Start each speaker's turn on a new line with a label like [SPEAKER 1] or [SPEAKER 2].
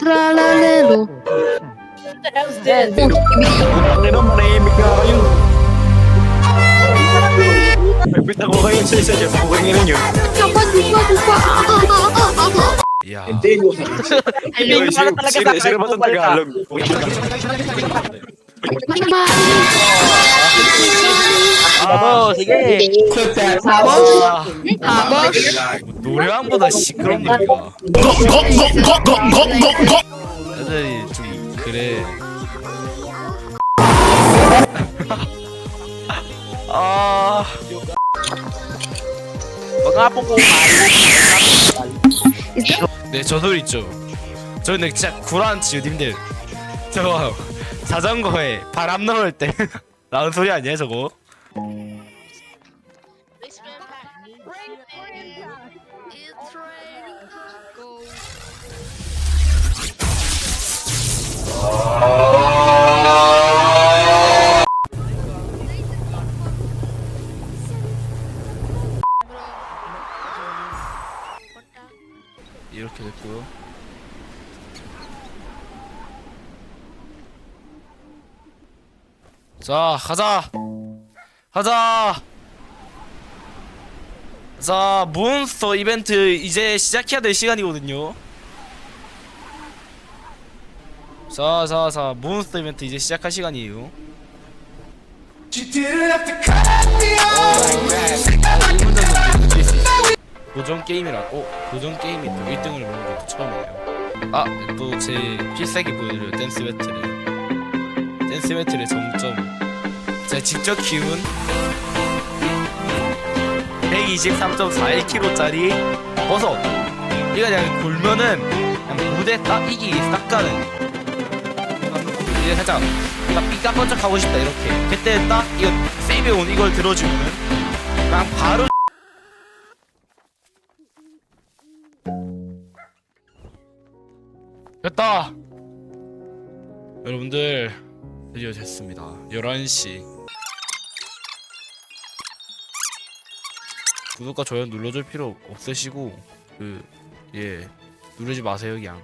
[SPEAKER 1] Tra
[SPEAKER 2] la lero. What the hell's this? Putang ina,
[SPEAKER 1] manahimik nga kayo.
[SPEAKER 3] May
[SPEAKER 4] bit ako kayo sa
[SPEAKER 2] isa dyan. Putang ina Yeah. Hindi, yung Ay, talaga sa Sino ba.
[SPEAKER 3] 아,
[SPEAKER 5] sige.
[SPEAKER 3] 아,
[SPEAKER 1] Habang.
[SPEAKER 3] 노래방보다 시끄럽네 이거 애들이 좀 그래 아
[SPEAKER 5] Mga.
[SPEAKER 3] 네, 저도 있죠. 저 근데 진짜 구라한치요, 님들. 저거 자전거에 바람 넣을 때 나는 소리 아니야, 저거? 이렇게 됐고요. 자, 가자. 가자. 자, 몬스터 이벤트 이제 시작해야 될 시간이거든요. 자, 자, 자, 몬스터 이벤트 이제 시작할 시간이에요. 도전 게임이라, 어, 도전 게임이 또 1등을 먹는 것도 처음이에요. 아, 또 제 필살기 보여드려요. 댄스 배틀을. 댄스 배틀의 정점. 제가 직접 키운 123.41kg짜리 버섯. 이거 그냥 굴면은 그냥 무대 딱 이기 싹 가는. 이제 살짝 딱 삐까뻔쩍 하고 싶다 이렇게. 그때 딱 이거 세이브 온 이걸 들어주면은 그냥 바로 됐다. 여러분들 드디어 됐습니다. 11시. 구독과 좋아요 눌러줄 필요 없으시고 그 예 누르지 마세요 그냥